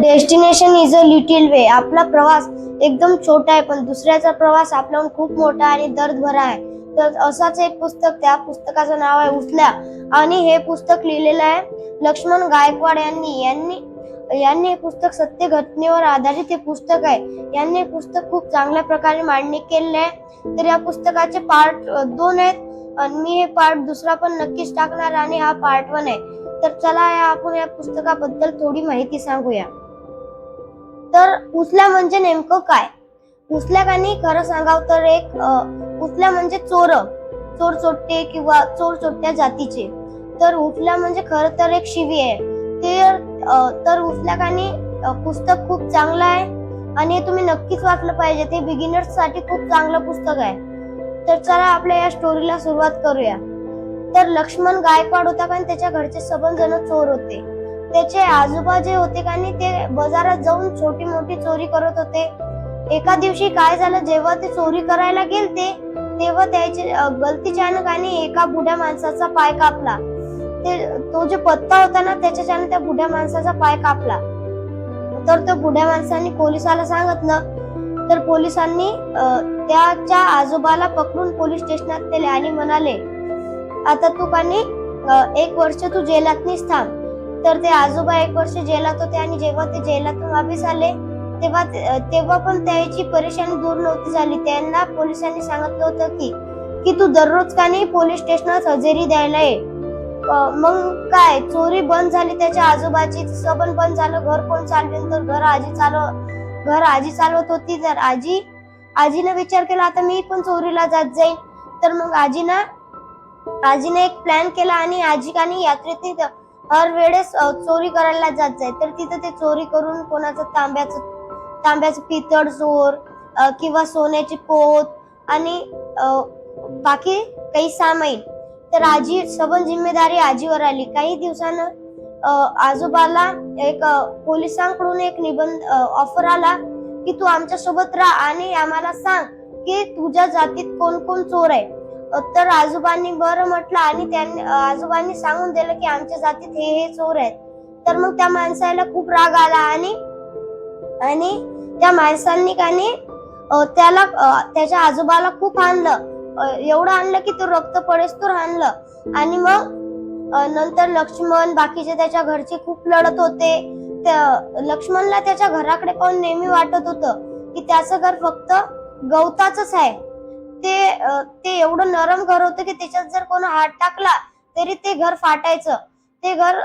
Destination is a little way. आपला प्रवास एकदम छोटा आहे पण दुसऱ्याचा प्रवास आपल्याहून खूप मोठा आणि दर्द भरा आहे. तर असाच एक पुस्तक त्या पुस्तकाचं नाव आहे उचल्या आणि हे पुस्तक लिहिलेलं आहे लक्ष्मण गायकवाड यांनी. यांनी यांनी हे पुस्तक सत्य घटनेवर आधारित हे पुस्तक आहे. यांनी हे पुस्तक खूप चांगल्या प्रकारे मांडणी केलेलं आहे. तर या पुस्तकाचे पार्ट दोन आहेत. आणि मी हे पार्ट दुसरा पण नक्कीच टाकणार आणि हा पार्ट वन आहे. तर चला या आपण या पुस्तकाबद्दल थोडी माहिती सांगूया. तर उचल्या म्हणजे नेमकं काय? उचल्याकानी खरं सांगावं तर एक अं, उचल्या म्हणजे चोर. चोर चोट्टे किंवा चोर चोट्ट्या जातीचे. तर उचल्या म्हणजे खरं तर एक शिवी आहे. ते तर उचल्याकानी पुस्तक खूप चांगलं आहे. आणि हे तुम्ही नक्कीच वाचलं पाहिजे. ते बिगिनर्ससाठी खूप चांगलं पुस्तक आहे. तर चला आपल्या या स्टोरीला सुरुवात करूया. तर लक्ष्मण गायकवाड होता कारण त्याच्या घरचे सबन जण चोर होते. त्याचे आजोबा जे होते आणि ते बाजारात जाऊन छोटी मोठी चोरी करत होते. एका दिवशी काय झालं जेव्हा ते चोरी करायला गेलते तेव्हा त्याचे गलतीच्यानं आणि एका बुढ्या माणसाचा पाय कापला. ते तो जो पत्ता होता ना त्याच्याच्यानं त्या बुढ्या माणसाचा पाय कापला. तर तो बुढ्या माणसाने पोलिसाला सांगितलं. तर पोलिसांनी त्याच्या आजोबाला पकडून पोलीस स्टेशनात नेले आणि म्हणाले आता तू कानी एक वर्ष तू जेलातनीच थांब. तर ते आजोबा एक वर्ष जेलात होते आणि जेव्हा ते जेलातून वापस आले तेव्हा तेव्हा पण त्याची परेशानी दूर नव्हती झाली. त्यांना पोलिसांनी सांगितलं होतं की की तू दररोज का नाही पोलीस स्टेशनात हजेरी द्यायला ये. मग काय? चोरी बंद झाली त्याच्या आजोबाची सबन बंद झालं. घर कोण चालवेल तर घर आजी चालव घर आजी चालवत होती. तर आजी आजीने विचार केला आता मी पण चोरीला जात जाईन. तर मग आजीना आजीने एक प्लॅन केला आणि आजी कानी यात्रेत हर वेळेस चोरी करायला जात जाय तर तिथं ते चोरी करून कोणाचं तांब्याचं तांब्याचं पितळ चोर किंवा सोन्याची पोत आणि बाकी काही सामाईन तर आजी सबन जिम्मेदारी आजीवर आली. काही दिवसानं आजोबाला एक पोलिसांकडून एक निबंध ऑफर आला की तू आमच्यासोबत राहा आणि आम्हाला सांग की तुझ्या जातीत कोण कोण चोर आहे. तर आजोबांनी बरं म्हटलं आणि त्यांनी आजोबांनी सांगून दिलं की आमच्या जातीत हे हे चोर आहेत. तर मग त्या माणसाला खूप राग आला आणि आणि त्या माणसांनी कानी त्याला त्याच्या आजोबाला खूप आणलं एवढं आणलं की तो रक्त पडेस तर आणलं आणि मग नंतर लक्ष्मण बाकीचे त्याच्या घरचे खूप लढत होते. त्या- लक्ष्मणला त्याच्या घराकडे पाहून नेहमी वाटत होतं की त्याचं घर फक्त गवताच आहे. ते ते एवढं नरम घर होतं की त्याच्यात जर कोण हात टाकला तरी ते घर फाटायचं. ते घर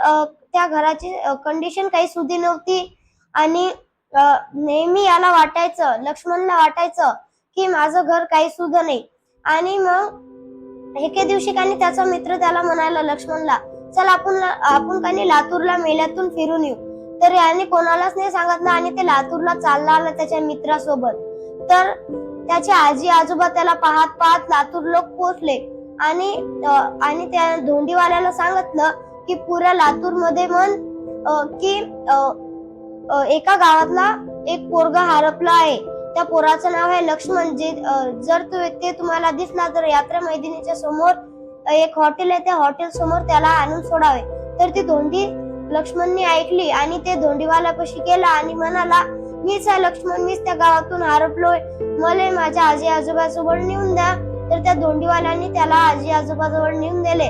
त्या घराची कंडिशन काही सुधी नव्हती. आणि नेहमी याला वाटायचं लक्ष्मणला वाटायचं की माझं घर काही सुद्धा नाही. आणि मग एके दिवशी कानी त्याचा मित्र त्याला म्हणाला लक्ष्मणला चल आपण आपण काही लातूरला मेल्यातून फिरून येऊ. तर याने कोणालाच नाही सांगितलं आणि ते लातूरला चालला आला त्याच्या मित्रासोबत. तर त्याचे आजी आजोबा त्याला पाहत पाहत लातूर लोक पोहोचले. आणि आणि त्या धोंडीवाल्याला सांगितलं की पुऱ्या लातूरमध्ये म्हण की एका गावातला एक पोरगा हरपला आहे. त्या पोराचं नाव आहे लक्ष्मण. जे जर तू ते तुम्हाला दिसला तर यात्रा मैदिनीच्या समोर एक हॉटेल आहे. त्या हॉटेल समोर त्याला आणून सोडावे. तर ती धोंडी लक्ष्मणने ऐकली आणि ते धोंडीवाल्यापाशी गेला आणि म्हणाला मीच आहे लक्ष्मण मीच त्या गावातून हरपलोय मला माझ्या आजी आजोबाजवळ नेऊन द्या. तर त्या धोंडीवाल्यांनी त्याला आजी आजोबाजवळ नेऊन दिले.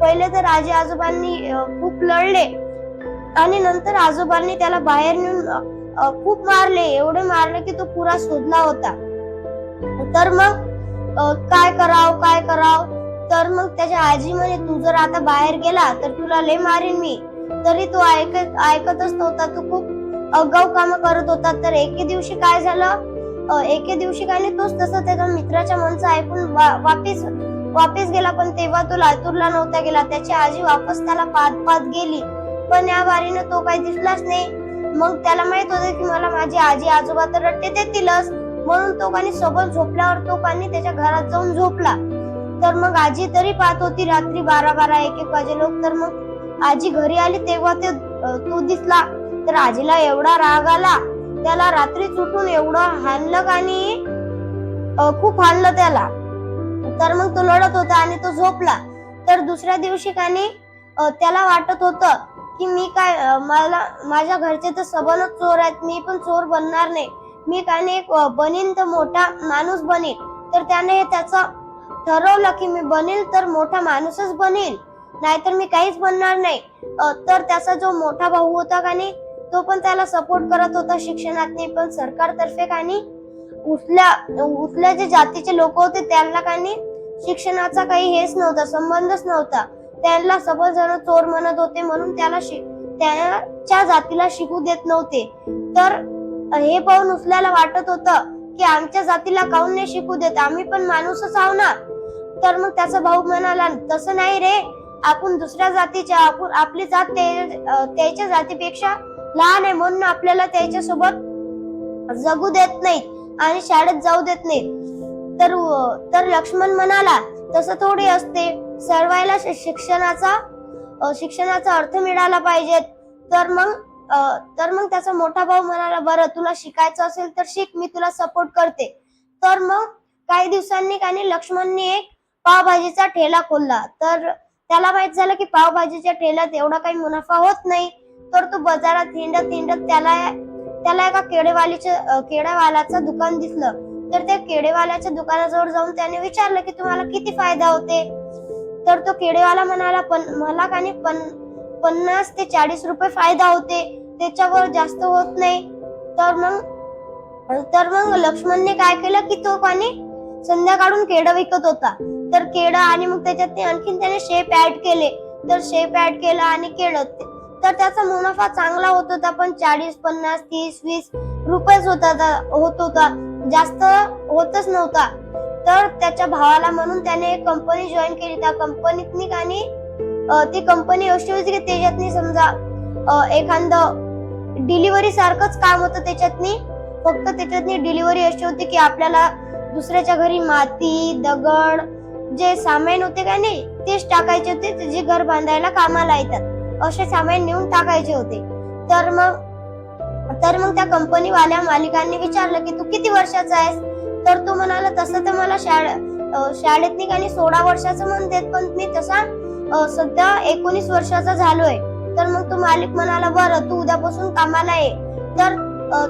पहिले तर आजी आजोबांनी खूप लढले. आणि नंतर आजोबांनी त्याला बाहेर नेऊन खूप मारले. एवढे मारले की तो पुरा शोधला होता. तर मग काय कराव काय कराव? तर मग त्याच्या आजी म्हणे तू जर आता बाहेर गेला तर तुला लय मारेन मी. तरी तो ऐकत ऐकतच नव्हता. तो खूप अगाऊ काम करत होता तर एके दिवशी काय झालं? एके दिवशी काय नाही तोच तसं त्याच्या मित्राच्या मनचं ऐकून वा- वापिस वापिस गेला पण तेव्हा तो लातूरला नव्हता गेला. त्याची आजी वापस त्याला पात पात गेली. पण या वारीनं तो काही दिसलाच नाही. मग त्याला माहीत होतं की मला माझी आजी आजोबा तर रट्टे देतीलच. म्हणून तो कानी सोबत झोपल्यावर तो कानी त्याच्या घरात जाऊन झोपला. तर मग आजी तरी पाहत होती रात्री बारा बारा एक एक वाजे लोक तर मग आजी घरी आली तेव्हा ते तो दिसला. तर आजीला एवढा राग आला त्याला रात्री चुटून एवढं हाणलं आणि खूप हाणलं त्याला. तर मग तो लढत होता आणि तो झोपला. तर दुसऱ्या दिवशी कानी त्याला वाटत होतं की मी काय मला माझ्या घरचे तर सबनच चोर आहेत मी पण चोर बनणार नाही. मी काही एक बनीन तर मोठा माणूस बनीन. तर त्याने हे त्याचं ठरवलं की मी बनेल तर मोठा माणूसच बनेल नाहीतर मी काहीच बनणार नाही. तर त्याचा जो मोठा भाऊ होता का नाही तो पण त्याला सपोर्ट करत होता शिक्षणात नाही पण सरकारतर्फे काही उठल्या उठल्या जे जातीचे लोक होते त्यांना का नाही शिक्षणाचा काही हेच नव्हता संबंधच नव्हता. त्यांना सबळ जण चोर म्हणत होते म्हणून त्याला त्याच्या जातीला शिकू देत नव्हते. तर हे पाहून उचल्याला वाटत होतं की आमच्या जातीला काऊन नाही शिकू देत? आम्ही पण माणूसच आहो ना. तर मग त्याचा भाऊ म्हणाला तसं नाही रे. आपण दुसऱ्या जातीच्या आपण आपली जात त्याच्या जातीपेक्षा लहान आहे म्हणून आपल्याला त्याच्यासोबत जगू देत नाहीत आणि शाळेत जाऊ देत नाहीत तर तर लक्ष्मण म्हणाला तसं थोडी असते. सर्वायला शिक्षणाचा शिक्षणाचा अर्थ मिळाला पाहिजे तर मग तर मग त्याचा मोठा भाऊ म्हणाला बरं तुला शिकायचं असेल तर शिक मी तुला सपोर्ट करते. तर मग काही दिवसांनी काही लक्ष्मणनी एक पावभाजीचा ठेला खोलला. तर त्याला माहीत झालं की पावभाजीच्या ठेल्यात एवढा काही मुनाफा होत नाही. तर तो बाजारात हिंडत हिंडत त्याला त्याला एका केडेवालीचं केडेवालाचं दुकान दिसलं. तर त्या केडेवाल्याच्या दुकानाजवळ जाऊन त्याने विचारलं की तुम्हाला किती फायदा होते? तर तो केडेवाला म्हणाला पण मला का पण पन्नास ते चाळीस रुपये फायदा होते. त्याच्यावर जास्त होत नाही. तर मग तर मग लक्ष्मणने काय केलं की तो पाणी संध्याकाळून केळं विकत होता. तर केळं आणि मग त्याच्यात ते आणखीन त्याने शेप ऍड केले. तर शेप ऍड केलं आणि केळं ते- तर त्याचा मुनाफा चांगला होत होता पण चाळीस पन्नास तीस वीस रुपयेच होता होत होता जास्त होतच नव्हता. तर त्याच्या भावाला म्हणून त्याने एक कंपनी जॉईन केली. त्या कंपनीतनी आणि ती कंपनी अशी होती की त्याच्यातनी समजा एखादं डिलिव्हरी सारखंच काम होतं त्याच्यातनी. फक्त त्याच्यातनी डिलिव्हरी अशी होती की आपल्याला दुसऱ्याच्या घरी माती दगड जे सामान होते का नाही तेच टाकायचे होते ते जे घर बांधायला कामाला येतात. असे सामान नेऊन टाकायचे होते. तर मग तर मग त्या कंपनी वाल्या मालिकांनी विचारलं की तू किती वर्षाचा आहेस? तर तो म्हणाला तसं तर मला शाळा शाळेत आणि सोळा वर्षाचं म्हणतात पण मी तसा सध्या एकोणीस वर्षाचा झालोय. तर मग तो मालिक म्हणाला बरं तू उद्यापासून कामाला ये. तर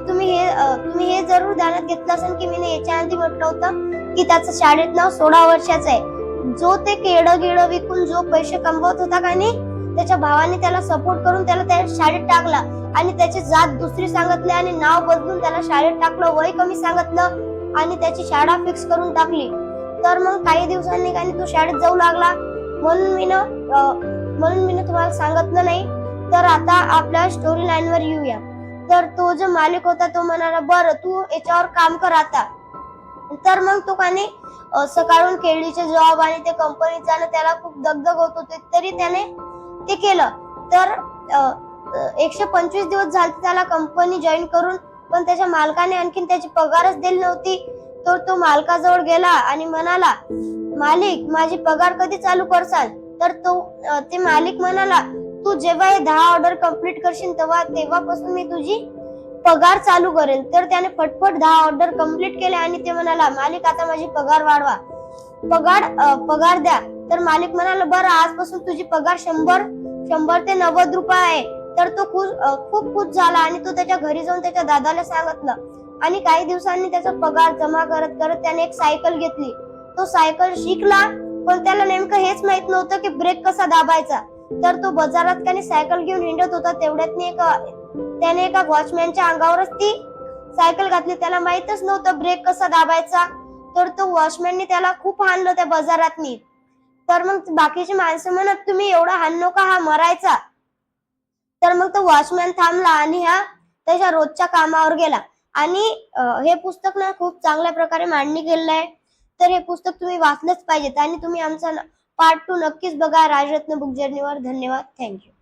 तुम्ही हे तुम्ही हे जरूर ध्यानात घेतलं असेल की मी याच्या आधी म्हटलं होतं की त्याचं शाळेत नाव सोळा वर्षाचं आहे. जो ते केळं गिळं विकून जो पैसे कमवत होता का नाही त्याच्या भावाने त्याला सपोर्ट करून त्याला त्या शाळेत टाकला आणि त्याची जात दुसरी सांगितली आणि नाव बदलून त्याला शाळेत टाकलं वय कमी सांगितलं आणि त्याची शाळा फिक्स करून टाकली. तर मग काही दिवसांनी काही तो शाळेत जाऊ लागला. म्हणून मी ना म्हणून मी तुम्हाला सांगितलं नाही. तर आता आपल्या स्टोरी लाईन वर येऊया. तर तो जो मालिक होता तो म्हणाला बरं तू याच्यावर काम कर आता. तर मग तो काने सकाळून केळीचे जॉब आणि ते कंपनीत जाणं त्याला खूप दगदग होत होते तरी त्याने ते केलं. तर एकशे पंचवीस दिवस झाले त्याला कंपनी जॉईन करून पण त्याच्या मालकाने आणखीन त्याची पगारच दिली नव्हती. तर तो मालकाजवळ गेला आणि म्हणाला मालिक माझी पगार कधी चालू करसाल? तर तो ते मालिक म्हणाला तू जेव्हा हे दहा ऑर्डर कंप्लीट करशील तेव्हा तेव्हापासून मी तुझी पगार चालू करेल तर त्याने फटफट दहा ऑर्डर कंप्लीट केले आणि ते म्हणाला मालिक आता माझी पगार वाढवा. पगार पगार द्या. तर मालिक म्हणाला बरं आजपासून तुझी पगार शंभर शंभर ते नव्वद रुपये आहे. तर तो खुश खूप खुश झाला आणि तो त्याच्या घरी जाऊन त्याच्या दादाला सांगितलं. आणि काही दिवसांनी त्याचा पगार जमा करत करत त्याने एक सायकल घेतली. तो सायकल शिकला पण त्याला नेमकं हेच माहीत नव्हतं की ब्रेक कसा दाबायचा. तर तो बाजारात काही सायकल घेऊन हिंडत होता. तेवढ्यात एका त्याने एका वॉचमॅनच्या अंगावरच ती सायकल घातली. त्याला माहितच नव्हतं ब्रेक कसा दाबायचा. तर तो वॉचमॅनने त्याला खूप हाणलं त्या बाजारातनी. तर मग बाकीची माणसं म्हणत तुम्ही एवढा हान नका हा मरायचा. तर मग तो वॉचमॅन थांबला आणि हा त्याच्या रोजच्या कामावर गेला. आणि हे पुस्तक ना खूप चांगल्या प्रकारे मांडणी केलेलं आहे तर हे पुस्तक तुम्ही वाचलंच पाहिजेत आणि तुम्ही आमचा पार्ट टू नक्कीच बघा. राजरत्न बुक जर्नीवर धन्यवाद. थँक्यू